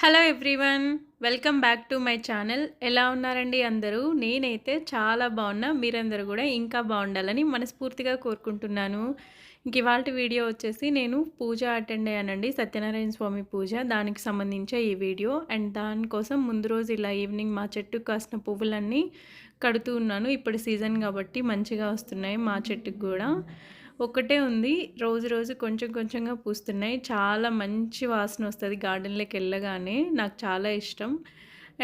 Hello everyone welcome back to my channel ఎలా ఉన్నారండి అందరూ? నేనైతే చాలా బాగున్నా. మీరందరూ కూడా ఇంకా బాగుండాలని మనస్ఫూర్తిగా కోరుకుంటున్నాను. ఇంక ఇవాళ వీడియో వచ్చేసి నేను పూజ అటెండ్ అయ్యానండి. సత్యనారాయణ స్వామి పూజ. దానికి సంబంధించే ఈ వీడియో. అండ్ దానికోసం ముందు రోజు ఇలా ఈవినింగ్ మా చెట్టుకు కాసిన పువ్వులన్నీ కడుతూ ఉన్నాను. ఇప్పుడు సీజన్ కాబట్టి మంచిగా వస్తున్నాయి మా చెట్టుకు కూడా. ఒకటే ఉంది. రోజు రోజు కొంచెం కొంచెంగా పూస్తున్నాయి. చాలా మంచి వాసన వస్తుంది గార్డెన్లోకి వెళ్ళగానే. నాకు చాలా ఇష్టం.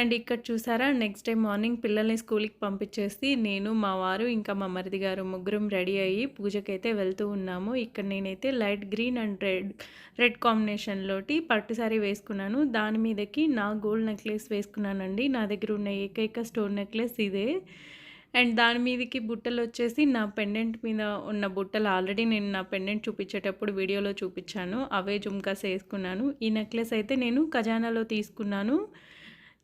అండ్ ఇక్కడ చూసారా నెక్స్ట్ డే మార్నింగ్ పిల్లల్ని స్కూల్కి పంపించేసి నేను మా వారు ఇంకా మా మరిది గారు ముగ్గురం రెడీ అయ్యి పూజకైతే వెళ్తూ ఉన్నాము. ఇక్కడ నేనైతే light green and red red కాంబినేషన్లోటి పట్టు సారీ వేసుకున్నాను. దాని మీదకి నా గోల్డ్ నెక్లెస్ వేసుకున్నానండి. నా దగ్గర ఉన్న ఏకైక స్టోన్ నెక్లెస్ ఇదే. అండ్ దాని మీదకి బుట్టలు వచ్చేసి నా పెండెంట్ మీద ఉన్న బుట్టలు ఆల్రెడీ నేను నా పెండెంట్ చూపించేటప్పుడు వీడియోలో చూపించాను. అవే జుమ్కాస్ వేసుకున్నాను. ఈ నెక్లెస్ అయితే నేను ఖజానాలో తీసుకున్నాను.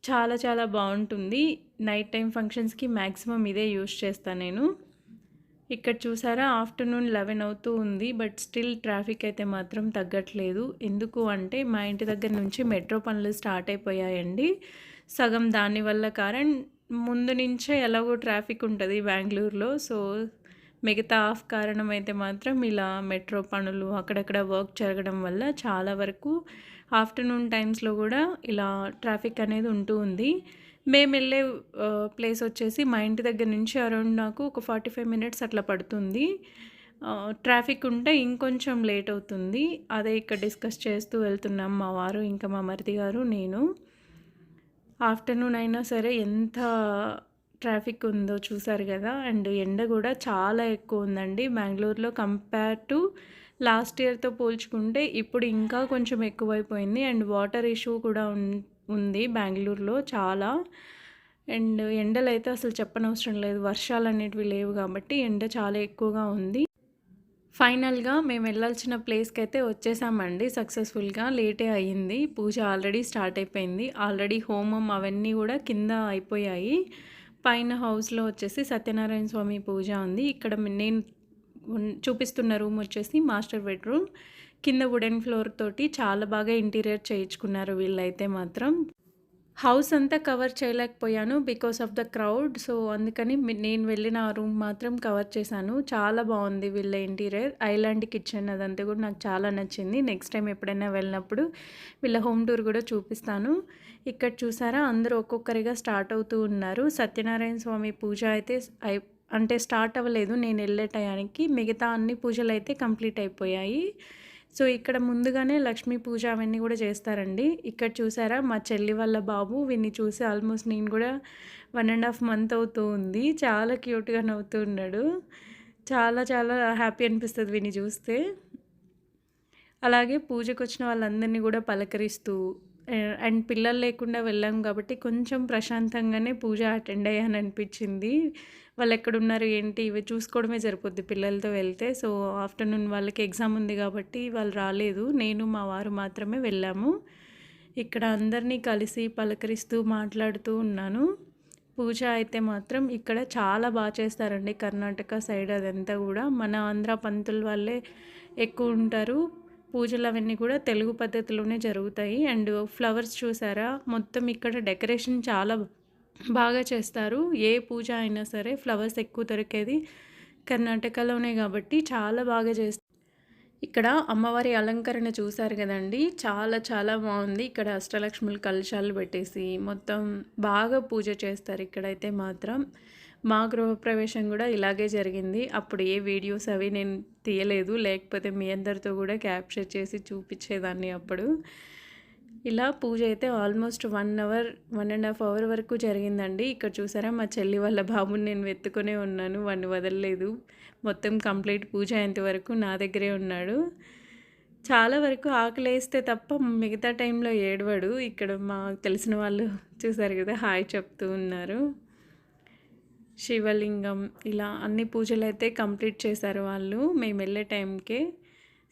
చాలా చాలా బాగుంటుంది. నైట్ టైం ఫంక్షన్స్కి మ్యాక్సిమం ఇదే యూస్ చేస్తాను నేను. ఇక్కడ చూసారా ఆఫ్టర్నూన్ లెవెన్ అవుతూ ఉంది బట్ స్టిల్ ట్రాఫిక్ అయితే మాత్రం తగ్గట్లేదు. ఎందుకు అంటే మా ఇంటి దగ్గర నుంచి మెట్రో పనులు స్టార్ట్ అయిపోయాయండి. సగం దానివల్ల కారణ్ ముందు నుంచే ఎలాగో ట్రాఫిక్ ఉంటుంది బెంగళూరులో. సో మిగతా ఆఫ్ కారణం అయితే మాత్రం ఇలా మెట్రో పనులు అక్కడక్కడ వర్క్ జరగడం వల్ల చాలా వరకు ఆఫ్టర్నూన్ టైమ్స్లో కూడా ఇలా ట్రాఫిక్ అనేది ఉంటూ ఉంది. మేము వెళ్ళే ప్లేస్ వచ్చేసి మా ఇంటి దగ్గర నుంచి అరౌండ్ నాకు ఒక ఫార్టీ ఫైవ్ మినిట్స్ అట్లా పడుతుంది. ట్రాఫిక్ ఉంటే ఇంకొంచెం లేట్ అవుతుంది. అదే ఇక్కడ డిస్కస్ చేస్తూ వెళ్తున్నాం మా వారు ఇంకా మా మరిది గారు నేను. ఆఫ్టర్నూన్ అయినా సరే ఎంత ట్రాఫిక్ ఉందో చూసారు కదా. అండ్ ఎండ కూడా చాలా ఎక్కువ ఉందండి. బెంగళూరులో కంపేర్ టు లాస్ట్ ఇయర్తో పోల్చుకుంటే ఇప్పుడు ఇంకా కొంచెం ఎక్కువైపోయింది. అండ్ వాటర్ ఇష్యూ కూడా ఉంది బెంగళూరులో చాలా. అండ్ ఎండలు అయితే అసలు చెప్పనవసరం లేదు. వర్షాలు అనేటివి లేవు కాబట్టి ఎండ చాలా ఎక్కువగా ఉంది. ఫైనల్గా మేము వెళ్ళాల్సిన ప్లేస్కి అయితే వచ్చేసామండి సక్సెస్ఫుల్గా. లేటే అయ్యింది. పూజ ఆల్రెడీ స్టార్ట్ అయిపోయింది. ఆల్రెడీ హోమం అవన్నీ కూడా కింద అయిపోయాయి. పైన హౌస్లో వచ్చేసి సత్యనారాయణ స్వామి పూజ ఉంది. ఇక్కడ నేను చూపిస్తున్న రూమ్ వచ్చేసి మాస్టర్ బెడ్రూమ్. కింద వుడెన్ ఫ్లోర్ తోటి చాలా బాగా ఇంటీరియర్ చేయించుకున్నారు వీళ్ళైతే మాత్రం. హౌస్ అంతా కవర్ చేయలేకపోయాను because of the crowd. So అందుకని నేను వెళ్ళిన ఆ రూమ్ మాత్రం కవర్ చేశాను. చాలా బాగుంది వీళ్ళ ఇంటీరియర్. ఐలాండ్ కిచెన్ అదంతా కూడా నాకు చాలా నచ్చింది. నెక్స్ట్ టైం ఎప్పుడైనా వెళ్ళినప్పుడు వీళ్ళ హోమ్ టూర్ కూడా చూపిస్తాను. ఇక్కడ చూసారా? అందరూ ఒక్కొక్కరిగా స్టార్ట్ అవుతూ ఉన్నారు. సత్యనారాయణ స్వామి పూజ అయితే అంటే స్టార్ట్ అవ్వలేదు. నేను వెళ్ళే టయానికి మిగతా అన్ని పూజలు అయితే కంప్లీట్ అయిపోయాయి. సో ఇక్కడ ముందుగానే లక్ష్మీ పూజ అవన్నీ కూడా చేస్తారండి. ఇక్కడ చూసారా మా చెల్లి వాళ్ళ బాబు వీన్ని చూసి ఆల్మోస్ట్ నేను కూడా వన్ అండ్ హాఫ్ మంత్ అవుతూ ఉంది. చాలా క్యూట్గా నవ్వుతూ ఉన్నాడు. చాలా చాలా హ్యాపీ అనిపిస్తుంది వీని చూస్తే. అలాగే పూజకు వచ్చిన వాళ్ళందరినీ కూడా పలకరిస్తూ అండ్ పిల్లలు లేకుండా వెళ్ళాం కాబట్టి కొంచెం ప్రశాంతంగానే పూజ అటెండ్ అయ్యాను అనిపించింది. వాళ్ళు ఎక్కడున్నారు ఏంటి? ఇవి చూసుకోవడమే సరిపోద్ది పిల్లలతో వెళ్తే. సో ఆఫ్టర్నూన్ వాళ్ళకి ఎగ్జామ్ ఉంది కాబట్టి వాళ్ళు రాలేదు. నేను మా వారు మాత్రమే వెళ్ళాము. ఇక్కడ అందరినీ కలిసి పలకరిస్తూ మాట్లాడుతూ ఉన్నాను. పూజ అయితే మాత్రం ఇక్కడ చాలా బాగా చేస్తారండి. కర్ణాటక సైడ్ అదంతా కూడా. మన ఆంధ్ర పంతుల వాళ్ళే ఎక్కువ ఉంటారు. పూజలు అవన్నీ కూడా తెలుగు పద్ధతిలోనే జరుగుతాయి. అండ్ ఫ్లవర్స్ చూసారా? మొత్తం ఇక్కడ డెకరేషన్ చాలా బాగా చేస్తారు. ఏ పూజ అయినా సరే ఫ్లవర్స్ ఎక్కువ దొరికేది కర్ణాటకలోనే కాబట్టి చాలా బాగా చేస్తారు ఇక్కడ అమ్మవారి అలంకరణ చూశారు కదండి? చాలా చాలా బాగుంది. ఇక్కడ అష్టలక్ష్ములు కలశాలు పెట్టేసి మొత్తం బాగా పూజ చేస్తారు. ఇక్కడైతే మాత్రం మా గృహప్రవేశం కూడా ఇలాగే జరిగింది. అప్పుడు ఏ వీడియోస్ అవి నేను తీయలేదు. లేకపోతే మీ అందరితో కూడా క్యాప్చర్ చేసి చూపించేదాన్ని అప్పుడు. ఇలా పూజ అయితే almost one hour one and half hour వరకు జరిగిందండి. ఇక్కడ చూసారా మా చెల్లి వాళ్ళ బాబుని నేను వెతుకునే ఉన్నాను. వాడిని వదలలేదు. మొత్తం కంప్లీట్ పూజ అయ్యేంత వరకు నా దగ్గరే ఉన్నాడు. చాలా వరకు ఆకలేస్తే తప్ప మిగతా టైంలో ఏడవడు. ఇక్కడ మా తెలిసిన వాళ్ళు చూసారు కదా హాయ్ చెప్తూ ఉన్నారు. శివలింగం ఇలా అన్ని పూజలు అయితే కంప్లీట్ చేశారు వాళ్ళు. మేము వెళ్ళే టైంకే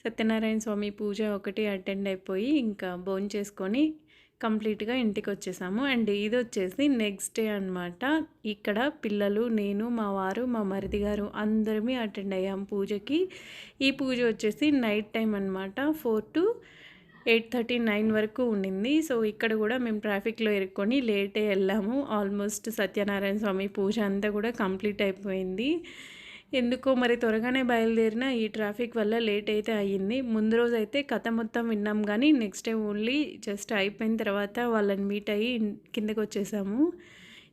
సత్యనారాయణ స్వామి పూజ ఒకటి అటెండ్ అయిపోయి ఇంకా భోజనం చేసుకొని కంప్లీట్గా ఇంటికి వచ్చేసాము. అండ్ ఇది వచ్చేసి నెక్స్ట్ డే అనమాట ఇక్కడ పిల్లలు నేను మా వారు మా మరిది గారు అందరమీ అటెండ్ అయ్యాము పూజకి. ఈ పూజ వచ్చేసి నైట్ టైం అనమాట four to eight thirty nine వరకు ఉండింది. సో ఇక్కడ కూడా మేము ట్రాఫిక్లో ఇరుక్కొని లేటే వెళ్ళాము. ఆల్మోస్ట్ సత్యనారాయణ స్వామి పూజ అంతా కూడా కంప్లీట్ అయిపోయింది. ఎందుకో మరి త్వరగానే బయలుదేరిన ఈ ట్రాఫిక్ వల్ల లేట్ అయితే అయ్యింది. ముందు రోజు అయితే కథ మొత్తం విన్నాం కానీ నెక్స్ట్ డే ఓన్లీ జస్ట్ అయిపోయిన తర్వాత వాళ్ళని మీట్ అయ్యి కిందకు వచ్చేసాము.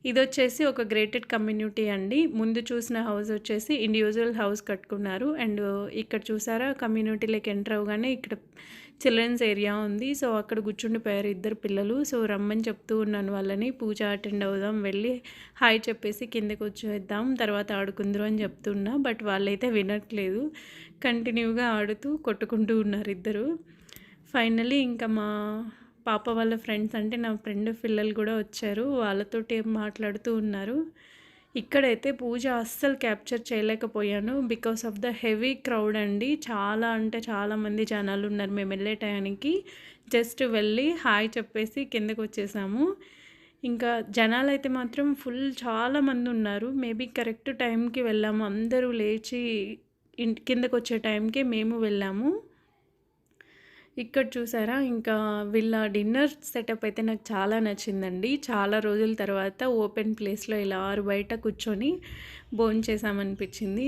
ఇది వచ్చేసి ఒక గ్రేటెడ్ కమ్యూనిటీ అండి. ముందు చూసిన హౌస్ వచ్చేసి ఇండివిజువల్ హౌస్ కట్టుకున్నారు. అండ్ ఇక్కడ చూసారా కమ్యూనిటీలోకి ఎంటర్ అవగానే ఇక్కడ చిల్డ్రన్స్ ఏరియా ఉంది. సో అక్కడ కూర్చుండిపోయారు ఇద్దరు పిల్లలు. సో రమ్మని చెప్తూ ఉన్నాను వాళ్ళని. పూజ అటెండ్ అవుదాం వెళ్ళి హాయ్ చెప్పేసి కిందకు వచ్చేద్దాం తర్వాత ఆడుకుందరు అని చెప్తున్నా. బట్ వాళ్ళైతే వినట్లేదు. కంటిన్యూగా ఆడుతూ కొట్టుకుంటూ ఉన్నారు ఇద్దరు. ఫైనలీ ఇంకా మా పాప వాళ్ళ ఫ్రెండ్స్ అంటే నా ఫ్రెండ్ పిల్లలు కూడా వచ్చారు. వాళ్ళతోటి మాట్లాడుతూ ఉన్నారు. ఇక్కడైతే పూజ అస్సలు క్యాప్చర్ చేయలేకపోయాను. Because of the heavy crowd అండి. చాలా అంటే చాలామంది జనాలు ఉన్నారు మేము వెళ్ళే టయానికి. జస్ట్ వెళ్ళి హాయ్ చెప్పేసి కిందకు వచ్చేసాము. ఇంకా జనాలు అయితే మాత్రం ఫుల్ చాలా మంది ఉన్నారు. మేబీ కరెక్ట్ టైంకి వెళ్ళాము. అందరూ లేచి ఇంటి కిందకు వచ్చే టైంకే మేము వెళ్ళాము. ఇక్కడ చూసారా? ఇంకా వీళ్ళ డిన్నర్ సెటప్ అయితే నాకు చాలా నచ్చిందండి. చాలా రోజుల తర్వాత ఓపెన్ ప్లేస్లో ఇలా ఆరు బయట కూర్చొని భోంచేసామనిపించింది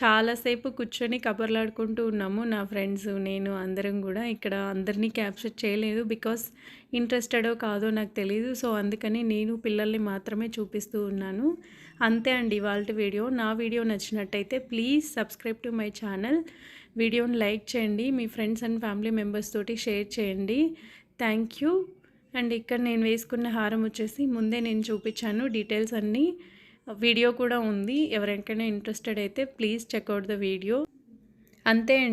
చాలాసేపు కూర్చొని కబర్లాడుకుంటూ ఉన్నాము. నా ఫ్రెండ్స్ నేను అందరం కూడా ఇక్కడ అందరినీ క్యాప్చర్ చేయలేదు. బికాస్ ఇంట్రెస్టెడో కాదో నాకు తెలియదు సో అందుకని నేను పిల్లల్ని మాత్రమే చూపిస్తూ ఉన్నాను. అంతే అండి ఇవాళ వీడియో. నా వీడియో నచ్చినట్టయితే please subscribe to my channel. వీడియోని లైక్ చేయండి మీ ఫ్రెండ్స్ అండ్ ఫ్యామిలీ మెంబర్స్ తోటి షేర్ చేయండి. Thank you. అండ్ ఇక్కడ నేను వేసుకున్న హారం వచ్చేసి ముందే నేను చూపించాను డీటెయిల్స్ అన్నీ. వీడియో కూడా ఉంది ఎవరికైనా ఇంట్రెస్టెడ్ అయితే ప్లీజ్ చెక్అవుట్ ద వీడియో. అంతే అండి.